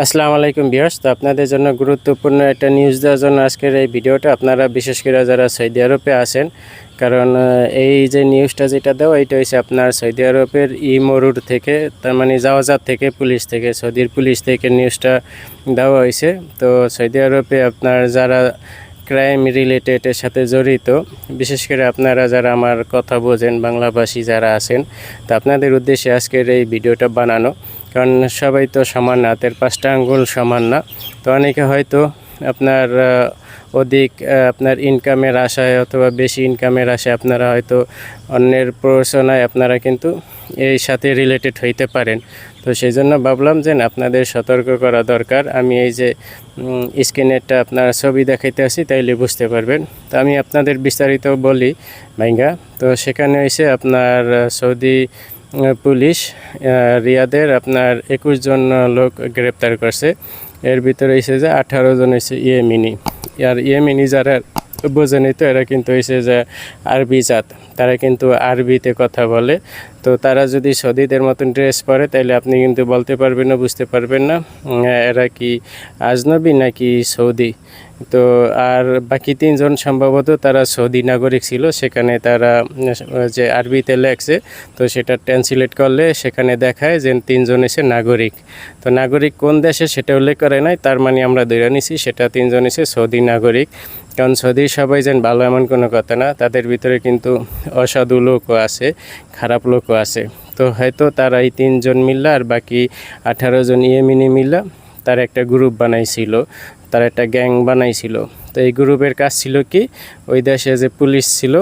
আসসালামু আলাইকুম বিয়ার্স তো আপনাদের জন্য গুরুত্বপূর্ণ একটা নিউজ দেওয়ার জন্য আজকের এই ভিডিওটা। আপনারা বিশেষ করে যারা সৌদি আরবে আছেন, কারণ এই যে নিউজটা যেটা দেওয়া, এটা হচ্ছে আপনার সৌদি আরবের ই মরুর থেকে, তার মানে জাওয়াজাত থেকে পুলিশ থেকে, সৌদির পুলিশ থেকে নিউজটা দেওয়া হয়েছে তো সৌদি আরবে আপনার যারা ক্রাইম রিলেটেডের সাথে জড়িত, বিশেষ করে আপনারা যারা আমার কথা বোঝেন, বাংলাভাষী যারা আছেন, তো আপনাদের উদ্দেশ্যে আজকের এই ভিডিওটা বানানো। কারণ সবাই তো সমান না হাতের পাঁচটা আঙ্গুল সমান না। তো অনেকে হয়তো আপনার অধিক আপনার ইনকামের আশায় অথবা বেশি ইনকামের আশায় আপনারা হয়তো অন্যের প্ররোচনায় আপনারা কিন্তু এই সাথে রিলেটেড হইতে পারেন। তো সেই জন্য ভাবলাম যে আপনাদের সতর্ক করা দরকার। আমি এই যে স্ক্রিনেরটা আপনার ছবি দেখাইতে আসি, তাইলে বুঝতে পারবেন। তো আমি আপনাদের বিস্তারিত বলি, ভাইঙ্গা। তো সেখানে এসে আপনার সৌদি পুলিশ রিয়াদের আপনার একুশ জন লোক গ্রেপ্তার করছে। এর ভিতরে এসে যে আঠারো জন হয়েছে ইয়েমিনি। আর ইয়েমিনি যারা বোঝেনি তো এরা কিন্তু হয়েছে যে আরবি জাত। তারা কিন্তু আরবিতে কথা বলে। তো তারা যদি সৌদিদের মতন ড্রেস পরে তাহলে আপনি কিন্তু বলতে পারবেন না, বুঝতে পারবেন না এরা কি আজনবী নাকি সৌদি? তো আর বাকি তিনজন সম্ভবত তারা সৌদি নাগরিক ছিল, সেখানে তারা যে আরবিতে লেখছে, তো সেটা ট্রান্সলেট করলে সেখানে দেখায় যে তিনজন এসে নাগরিক। তো নাগরিক কোন দেশে সেটা উল্লেখ করে নাই, তার মানে আমরা ধরে নিছি, সেটা তিনজন এসে সৌদি নাগরিক। কারণ সৌদি সবাই যেন ভালো এমন কোনো কথা না, তাদের ভিতরে কিন্তু অসাধু লোকও আছে, খারাপ লোকও আছে। তো হয়তো তারা এই তিনজন মিল্লা আর বাকি আঠারো জন ইয়েমিনি মিল্লা তার একটা গ্রুপ বানাইছিল, তার একটা গ্যাং বানাইছিল। তো এই গ্রুপের কাজ ছিল কি, ওই দেশে যে পুলিশ ছিল,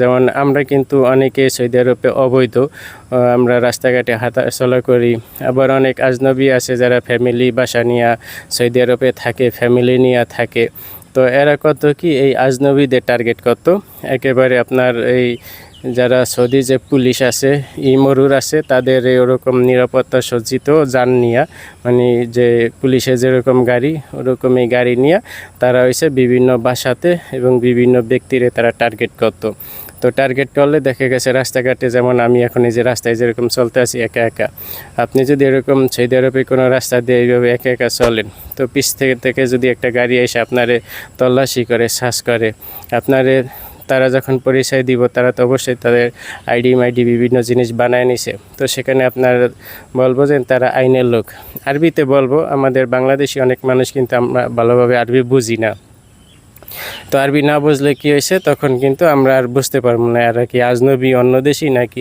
যেমন আমরা কিন্তু অনেকে সৌদি আরবে অবৈধ আমরা রাস্তাঘাটে হাঁটা চলা করি। আবার অনেক আজনবী আছে যারা ফ্যামিলি বাসা নিয়ে সৌদি আরবে থাকে ফ্যামিলি নিয়ে থাকে। তো এরা কত কি, এই আজনবীদের টার্গেট করত একেবারে আপনার এই যারা সৌদি যে পুলিশ আছে ইমরুর আছে, তাদের ওরকম নিরাপত্তা সজ্জিত যান নিয়ে মানে যে পুলিশের যেরকম গাড়ি ওরকম এই গাড়ি নিয়ে তারা হয়েছে বিভিন্ন বাসাতে এবং বিভিন্ন ব্যক্তিরে তারা টার্গেট করতো। তো টার্গেট করলে দেখা গেছে রাস্তাঘাটে যেমন আমি এখন এই যে রাস্তায় যেরকম চলতে আছি, একা একা। আপনি যদি এরকম সৌদি আরবে কোনো রাস্তা দিয়ে এইভাবে একা একা চলেন, তো পিছ থেকে থেকে যদি একটা গাড়ি এসে আপনারে তল্লাশি করে শ্বাস করে, আপনারে তারা যখন পরিচয় দিব, তারা তো অবশ্যই তাদের আইডি, মাইডি বিভিন্ন জিনিস বানায় নিছে। তো সেখানে আপনার বলব যে তারা আইনের লোক। আরবিতে বলব, আমাদের বাংলাদেশি অনেক মানুষ কিন্তু আমরা ভালোভাবে আরবি বুঝি না। তো আরবি না বুঝলে কি হয়েছে? তখন কিন্তু আমরা আর বুঝতে পারব না আর কি আজনবী অন্য দেশি নাকি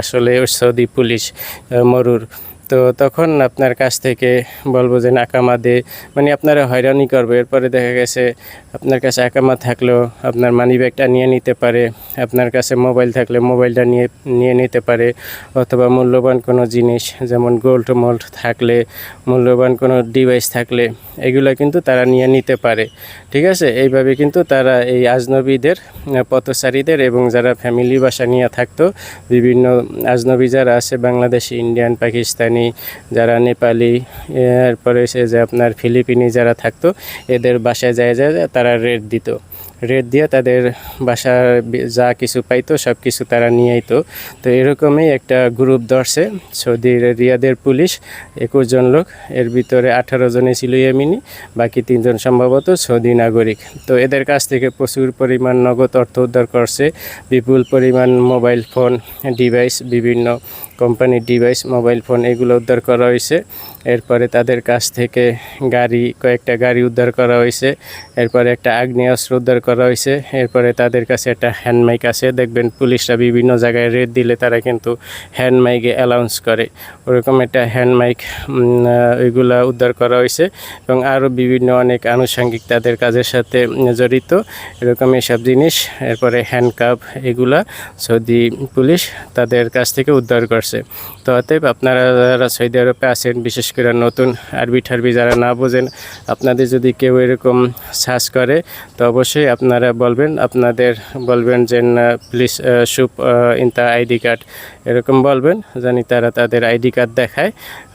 আসলে সৌদি পুলিশ মরুর। তো তখন আপনার কাছ থেকে বলব যে নাকামা দে। মানে আপনারা হয়রানি করবে। এরপরে দেখা গেছে, আপনার কাছে আকামা থাকলেও আপনার মানি ব্যাগটা নিয়ে নিতে পারে, আপনার কাছে মোবাইল থাকলে মোবাইলটা নিয়ে নিয়ে নিতে পারে, অথবা মূল্যবান কোনো জিনিস, যেমন গোল্ড মোল্ড থাকলে, মূল্যবান কোনো ডিভাইস থাকলে, এগুলো কিন্তু তারা নিয়ে নিতে পারে। ঠিক আছে? এইভাবে কিন্তু তারা এই আজনবীদের, পথচারীদের এবং যারা ফ্যামিলি বাসা নিয়ে থাকতো, বিভিন্ন আজনবী যারা আছে, বাংলাদেশি, ইন্ডিয়ান, পাকিস্তানি যারা নেপালি, এরপরে সে যে আপনার ফিলিপিনি যারা থাকতো, এদের বাসায় যায় যায় তারা রেট দিত। রেট দিয়ে তাদের বাসার যা কিছু পাইতো, সব কিছু তারা নিয়ে আইতো। তো এরকমই একটা গ্রুপ ধরছে সৌদির রিয়াদের পুলিশ, একুশ জন লোক, এর ভিতরে আঠারো জনে ছিল ইয়েমিনি, বাকি তিনজন সম্ভবত সৌদি নাগরিক। তো এদের কাছ থেকে প্রচুর পরিমাণ নগদ অর্থ উদ্ধার করছে, বিপুল পরিমাণ মোবাইল ফোন, ডিভাইস, বিভিন্ন কোম্পানির ডিভাইস, মোবাইল ফোন এগুলো উদ্ধার করা হয়েছে। এরপরে তাদের কাছ থেকে গাড়ি, কয়েকটা গাড়ি উদ্ধার করা হয়েছে। এরপরে একটা আগ্নেয়াস্ত্র উদ্ধার করা হয়েছে। এরপরে তাদের কাছে একটা হ্যান্ডমাইক আছে। দেখবেন পুলিশরা বিভিন্ন জায়গায় রেড দিলে তারা কিন্তু হ্যান্ডমাইকে অ্যালাউন্স করে। ওরকম একটা হ্যান্ড মাইক ওইগুলা উদ্ধার করা হয়েছে এবং আরও বিভিন্ন অনেক আনুষঙ্গিক তাদের কাজের সাথে জড়িত। এরকম এসব জিনিস। এরপরে হ্যান্ডকাপ এগুলা সৌদি পুলিশ তাদের কাছ থেকে উদ্ধার করছে। তো অতএব আপনারা যারা সৌদি আরবে আছেন, বিশেষ করে নতুন আরবি ঠারবি যারা না বোঝেন, আপনাদের যদি কেউ এরকম সার্চ করে, তো অবশ্যই আপনারা বলবেন, আপনাদের বলবেন যে প্লিজ শুপ ইনতা আইডি কার্ড এরকম বলবেন, জানি তারা তাদের আইডি কার্ড দেখায়,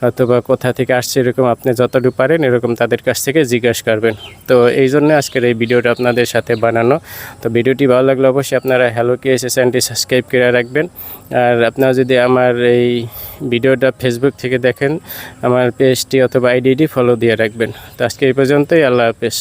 অথবা কোথা থেকে আসছে এরকম আপনি যতটুকু পারেন, এরকম তাদের কাছ থেকে জিজ্ঞাসা করবেন। তো এই জন্য আজকের এই ভিডিওটা আপনাদের সাথে বানানো। তো ভিডিওটি ভালো লাগলে অবশ্যই আপনারা হ্যালো কে এসে চ্যানেলটি সাবস্ক্রাইব করে রাখবেন। আর আপনারা যদি আমার এই ভিডিওটা ফেসবুক থেকে দেখেন, আমার পেজটি অথবা আইডিটি ফলো দিয়ে রাখবেন। তো আজকে এই পর্যন্তই, আল্লাহ হাফেজ।